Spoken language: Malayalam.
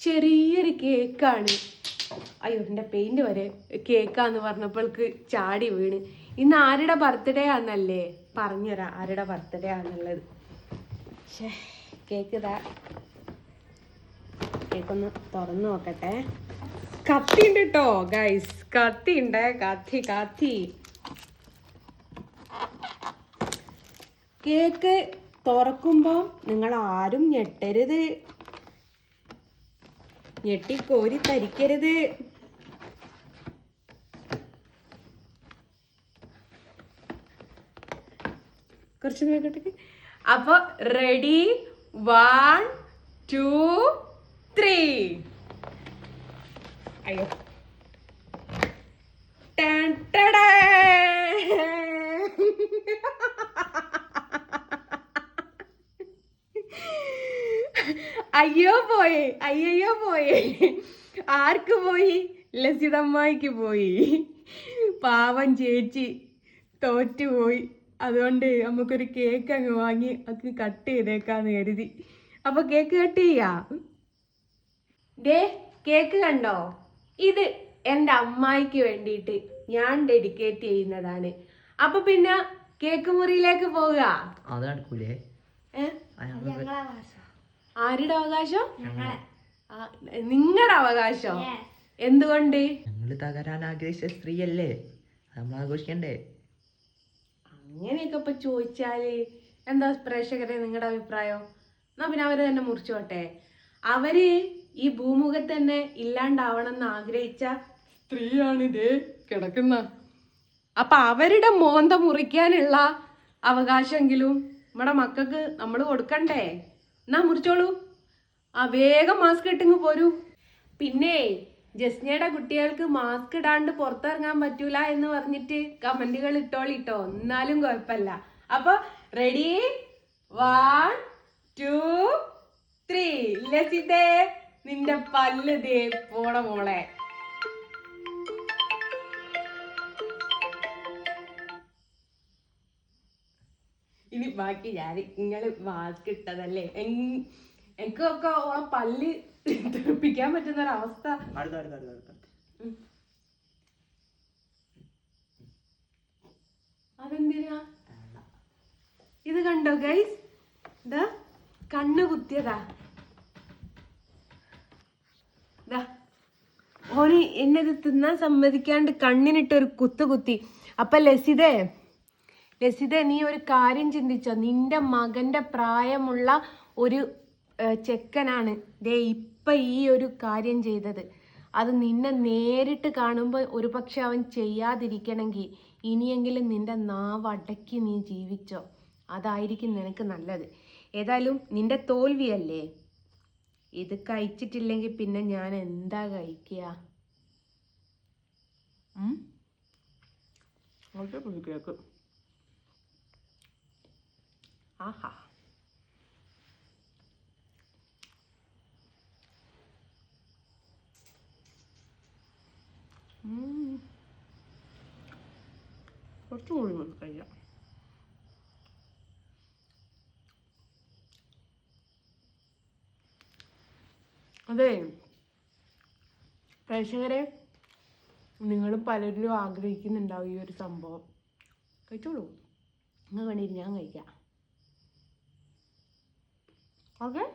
ചെറിയൊരു കേക്കാണ്. അയ്യോ എന്റെ പെയിന്റ് വരെ കേക്കാന്ന് പറഞ്ഞപ്പോൾക്ക് ചാടി വീണ്. ഇന്ന് ആരുടെ ബർത്ത്ഡേ ആണെന്നല്ലേ പറഞ്ഞുതരാം ആരുടെ ബർത്ത്ഡേ ആണെന്നുള്ളത് കേക്ക് ഇതാ. കേക്കൊന്ന് തുറന്നു നോക്കട്ടെ. കത്തി ഉണ്ട് കേട്ടോ ഗൈസ് കത്തി ഉണ്ട് കത്തി. കത്തി കേക്ക് തുറക്കുമ്പോൾ നിങ്ങൾ ആരും ഞെട്ടരുത്. ഞെട്ടിക്കോരി തരിക്കരുത്. കുറച്ച് നോക്കട്ടെ. അപ്പൊ റെഡി വൺ ടു ത്രീ അയ്യോ. ടാൻ ടടാ. അയ്യോ പോയി. അയ്യോ പോയി. ആർക്ക് പോയി? ലസിതമ്മായിക്ക് പോയി. പാവം ചേച്ചി തോറ്റുപോയി അതുകൊണ്ട് നമുക്കൊരു കേക്ക് അങ്ങ് വാങ്ങി അത് കട്ട് ചെയ്തേക്കാന്ന് കരുതി. അപ്പൊ കേക്ക് കട്ട് ചെയ്യാ. ദേ കേക്ക് കണ്ടോ? ഇത് എന്റെ അമ്മായിക്ക് വേണ്ടിയിട്ട് ഞാൻ ഡെഡിക്കേറ്റ് ചെയ്യുന്നതാണ്. അപ്പൊ പിന്നെ കേക്ക് മുറിയിലേക്ക് പോവുക അതടക്കൂലേ ഏഹ് ആരുടെ അവകാശം? നിങ്ങളുടെ അവകാശം. എന്തുകൊണ്ട്? ഞങ്ങൾ തകരാൻ ആഗ്രഹിച്ച സ്ത്രീയല്ലേ? അല്ലേ നമ്മൾ ആഘോഷിക്കണ്ടേ? അങ്ങനെയൊക്കെ ഇപ്പൊ ചോദിച്ചാൽ എന്താ പ്രേക്ഷകരെ നിങ്ങളുടെ അഭിപ്രായം? എന്നാ പിന്നെ അവർ തന്നെ മുറിച്ചോട്ടെ. അവർ ഈ ഭൂമുഖത്ത് തന്നെ ഇല്ലാണ്ടാവണം എന്ന് ആഗ്രഹിച്ച സ്ത്രീയാണിത്. കിടക്കുന്ന. അപ്പൊ അവരുടെ മോന്ത മുറിക്കാനുള്ള അവകാശമെങ്കിലും നമ്മുടെ മക്കൾക്ക് നമ്മൾ കൊടുക്കണ്ടേ? എന്നാ മുറിച്ചോളൂ. ആ വേഗം മാസ്ക് ഇട്ടിങ്ങ് പോരൂ. പിന്നെ ജസ്നയുടെ കുട്ടികൾക്ക് മാസ്ക് ഇടാണ്ട് പുറത്തിറങ്ങാൻ പറ്റൂല എന്ന് പറഞ്ഞിട്ട് കമന്റുകൾ ഇട്ടോളിട്ടോ. എന്നാലും കുഴപ്പമില്ല. അപ്പൊ റെഡി വൺ ടു ത്രീ ലസിതേ നിന്റെ പല്ല് ദേ പോണ മോളെ. ഇനി ബാക്കി ഞാൻ നിങ്ങൾ മാസ്ക് ഇട്ടതല്ലേ? എനിക്കൊക്കെ ഓളെ പല്ല് തെറിപ്പിക്കാൻ പറ്റുന്ന ഒരവസ്ഥ അതെന്തിനാ? ഇത് കണ്ടോ ഗൈസ് ഇതാ കണ്ണ് കുത്തിയതാ. ദാ ഓന് എന്നത് തിന്നാൻ സമ്മതിക്കാണ്ട് കണ്ണിനിട്ട് ഒരു കുത്ത് കുത്തി. അപ്പൊ ലസിതേ ലസിത നീ ഒരു കാര്യം ചിന്തിച്ചോ? നിന്റെ മകന്റെ പ്രായമുള്ള ഒരു ചെക്കനാണ് ദേ ഇപ്പൊ ഈ ഒരു കാര്യം ചെയ്തത്. അത് നിന്നെ നേരിട്ട് കാണുമ്പോൾ ഒരു പക്ഷെ അവൻ ചെയ്യാതിരിക്കണമെങ്കിൽ ഇനിയെങ്കിലും നിന്റെ നാവ് അടക്കി നീ ജീവിച്ചോ? അതായിരിക്കും നിനക്ക് നല്ലത്. ഏതായാലും നിന്റെ തോൽവിയല്ലേ? ഇത് കഴിച്ചിട്ടില്ലെങ്കിൽ പിന്നെ ഞാൻ എന്താ കഴിക്കുക? കേക്ക്. ആഹാ. ഉം. കുറച്ചും കൂടി നമുക്ക് കഴിയാം അതെ. പ്രേക്ഷകരെ നിങ്ങൾ പലരിലും ആഗ്രഹിക്കുന്നുണ്ടാവും ഈ ഒരു സംഭവം. കഴിച്ചോളൂ. നിങ്ങൾ വേണ്ടി ഞാൻ കഴിക്കാം. Okay?